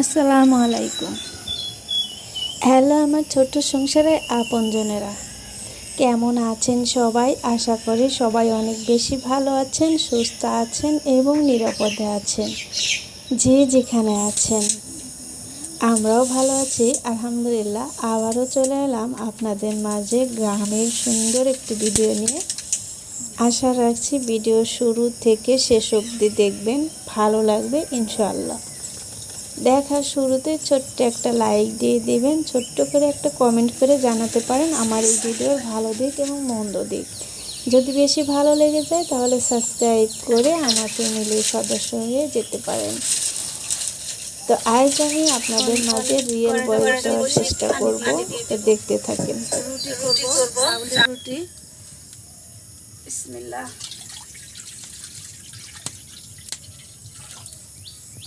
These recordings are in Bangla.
আসসালামু আলাইকুম হ্যালো আমার ছোট্ট সংসারের আপনজনেরা। কেমন আছেন সবাই? আশা করি সবাই অনেক বেশি ভালো আছেন, সুস্থ আছেন এবং নিরাপদে আছেন। যে যেখানে আছেন। আমরাও ভালো আছি, আলহামদুলিল্লাহ। আবারও চলে এলাম আপনাদের মাঝে গ্রামের সুন্দর একটি ভিডিও নিয়ে। আশা রাখছি ভিডিও শুরু থেকে শেষ অবধি দেখবেন, ভালো লাগবে ইনশাআল্লাহ। দেখার শুরুতে ছোট্ট একটা লাইক দিয়ে দেবেন ছোট্ট করে একটা কমেন্ট করে জানাতে পারেন আমার এই ভিডিওর ভালো দিক এবং মন্দ দিক। যদি বেশি ভালো লেগে যায় তাহলে সাবস্ক্রাইব করে আমার ফ্যামিলির সদস্য হয়ে যেতে পারেন। তো আজ আমি আপনাদের মাঝে রিয়েল বয়স দেওয়ার চেষ্টা করব তো দেখতে থাকেন। রুটি করব রুটি। বিসমিল্লাহ।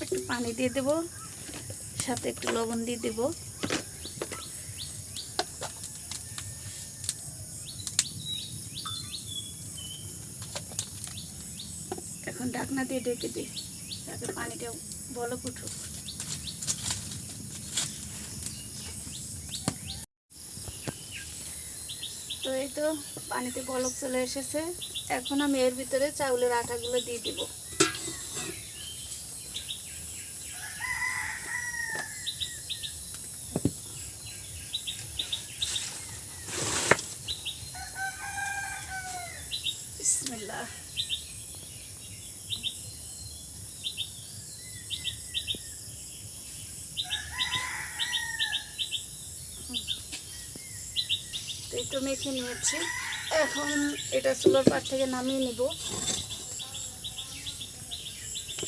একটু পানি দিয়ে দেব। সাথে একটু লবণ দিয়ে দেব। এখন ঢাকনা দিয়ে ঢেকে দিই তাতে পানিটা বলক উঠুক। তো এই তো পানিতে বলক চলে এসেছে। এখন আমি এর ভিতরে চাউলের আটাগুলো দিয়ে দিব বিসমিল্লাহ তো এই তো মেখে নিয়েছি। এখন এটা চুলোর পাট থেকে নামিয়ে নিব।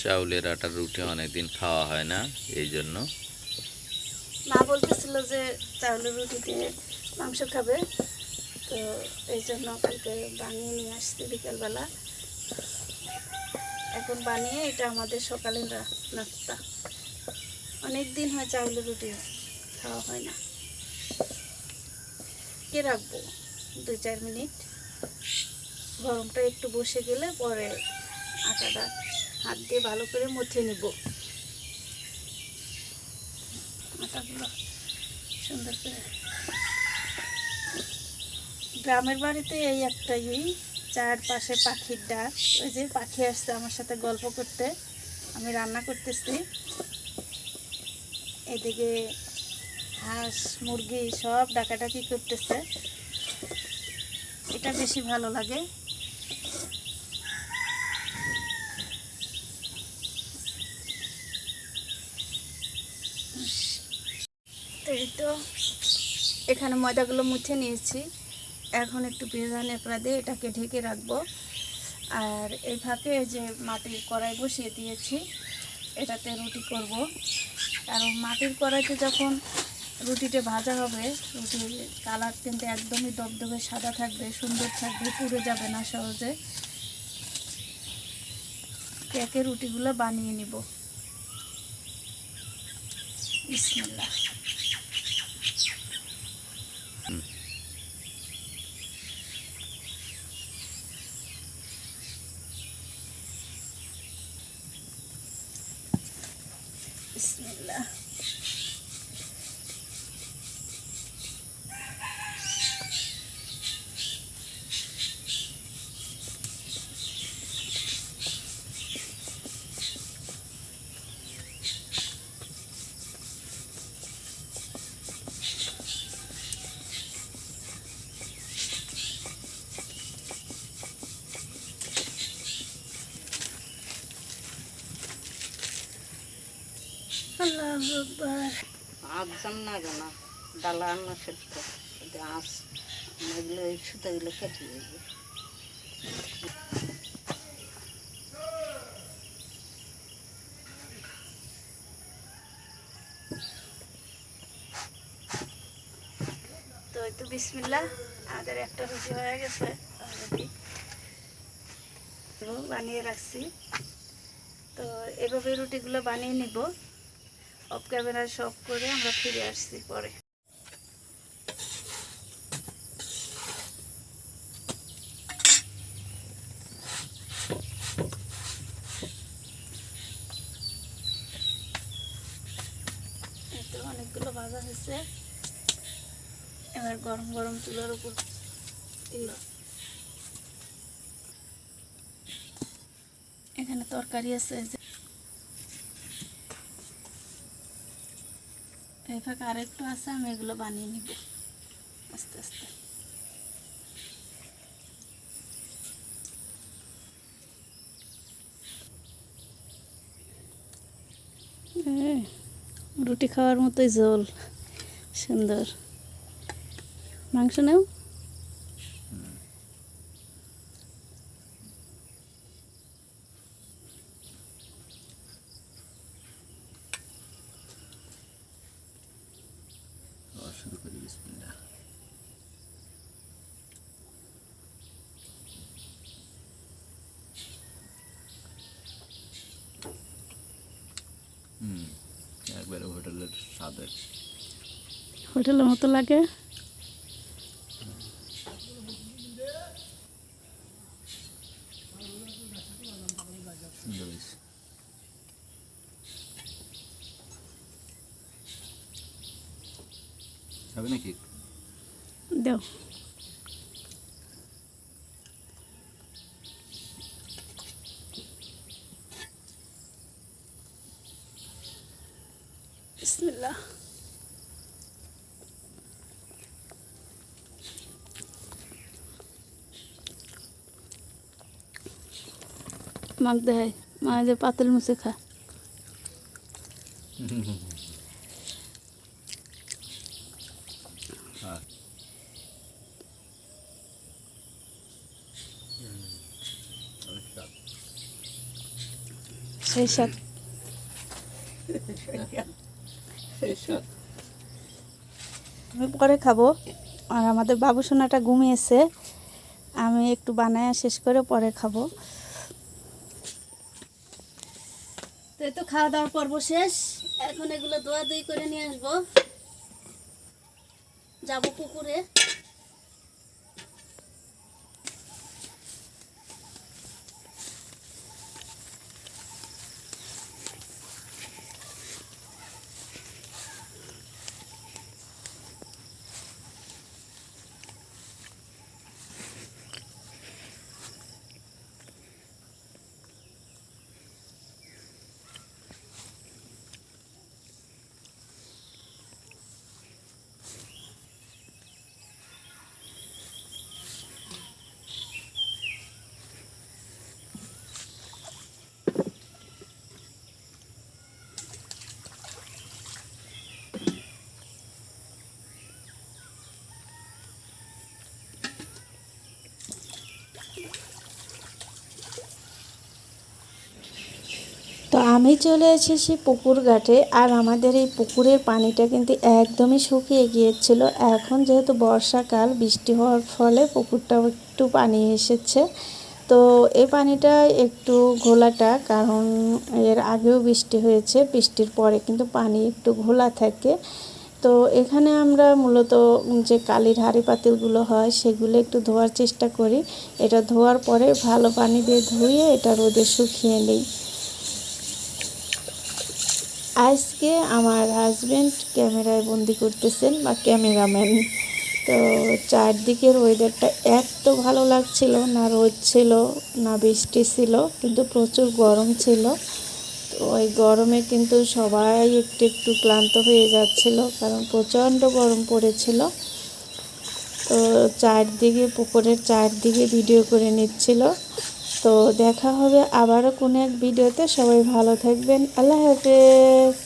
চাউলের আটার রুটি অনেকদিন খাওয়া হয় না এই জন্য। মা বলতেছিল যে চাউলের রুটি দিয়ে মাংস খাবে। তো এই জন্য কালকে বানিয়ে নিয়ে আসছি বিকেলবেলা। এখন বানিয়ে এটা আমাদের সকালের নাস্তা অনেক দিন হয় চাউলের রুটি খাওয়া হয় না। কে রাখব দুই চার মিনিট। গরমটা একটু বসে গেলে পরে আটাটা হাত দিয়ে ভালো করে মুথে নিব। আটাগুলো সুন্দর করে। গ্রামের বাড়িতে এই একটাই চারপাশে পাখির ডাক। ওই যে পাখি আসছে আমার সাথে গল্প করতে। আমি রান্না করতেছি। এদিকে হাঁস, মুরগি সব ডাকাডাকি করতেছে। এটা বেশি ভালো লাগে। এই তো এখানে ময়দাগুলো মুছে নিয়েছি। এখন একটু ভেজা নেপড়া দিয়ে এটাকে ঢেকে রাখব। আর এই যে মাটির কড়াই বসিয়ে দিয়েছি, এটাতে রুটি করব। কারণ মাটির কড়াইতে যখন রুটিটা ভাজা হবে, রুটির কালার কিন্তু একদমই দবদবে সাদা থাকবে, সুন্দর থাকবে, পুড়ে যাবে না সহজে। কেকে রুটিগুলো বানিয়ে নিব। বিসমিল্লাহ। বিসমিল্লাহ। আল্লাহ না কেন ডালা সেদ্ধ যদি আঁচ এগুলো এই সুতোগুলো কেটে যাবে। তো এই তো বিসমিল্লাহ আমাদের একটা রুটি হয়ে গেছে অলরেডি বানিয়ে রাখছি। তো এভাবে রুটিগুলো বানিয়ে নিব। অফ ক্যামেরা সব করে আমরা ফিরে আসছি পরে। অনেকগুলো ভাজা হয়েছে। এবার গরম গরম চুলার উপর দিল এখানে তরকারি আছে এই ফাঁকা আরেকটু আছে, আমি এগুলো বানিয়ে নিব। আস্তে আস্তে। রুটি খাওয়ার মতোই জল সুন্দর। মাংস নেও শুরু করি বিসমিল্লাহ হুম একবারে হোটেলের স্বাদের হোটেলের মতো লাগে। দাও বিসমিল্লাহ মাক দেয় মা যে পাতল মুছে খা হ্যাঁ সেই আমি পরে খাব। আর আমাদের বাবু সোনাটা ঘুমিয়েছে। আমি একটু বানায় শেষ করে পরে খাব তো এই তো খাওয়া দাওয়া পর্ব শেষ। এখন এগুলো দোয়া দই করে নিয়ে আসব। যাব পুকুরে। আমি চলে এসেছি পুকুর ঘাটে আর আমাদের এই পুকুরের পানিটা কিন্তু একদমই শুকিয়ে গিয়েছিল। এখন যেহেতু বর্ষাকাল, বৃষ্টি হওয়ার ফলে পুকুরটাও একটু পানি এসেছে। তো এই পানিটা একটু ঘোলাটা, কারণ এর আগেও বৃষ্টি হয়েছে, বৃষ্টির পরে কিন্তু পানি একটু ঘোলা থাকে। তো এখানে আমরা মূলত যে কালির হাঁড়ি পাতিলগুলো হয়, সেগুলো একটু ধোয়ার চেষ্টা করি। এটা ধোয়ার পরে ভালো পানি দিয়ে ধুয়ে এটা রোদে শুকিয়ে নিই। আজকে আমার হাজব্যান্ড ক্যামেরায় বন্দি করতেছেন বা ক্যামেরাম্যান। তো চারদিকের ওয়েদারটা এত ভালো লাগছিল, না রোদ ছিল, না বৃষ্টি ছিল, কিন্তু প্রচুর গরম ছিল। তো ওই গরমে কিন্তু সবাই একটু একটু ক্লান্ত হয়ে যাচ্ছিল, কারণ প্রচণ্ড গরম পড়েছিল। তো চারদিকে, পুকুরের চারদিকে ভিডিও করে নিচ্ছিল। তো দেখা হবে আবারও কোনো এক ভিডিওতে। সবাই ভালো থাকবেন। আল্লাহ হাফেজ।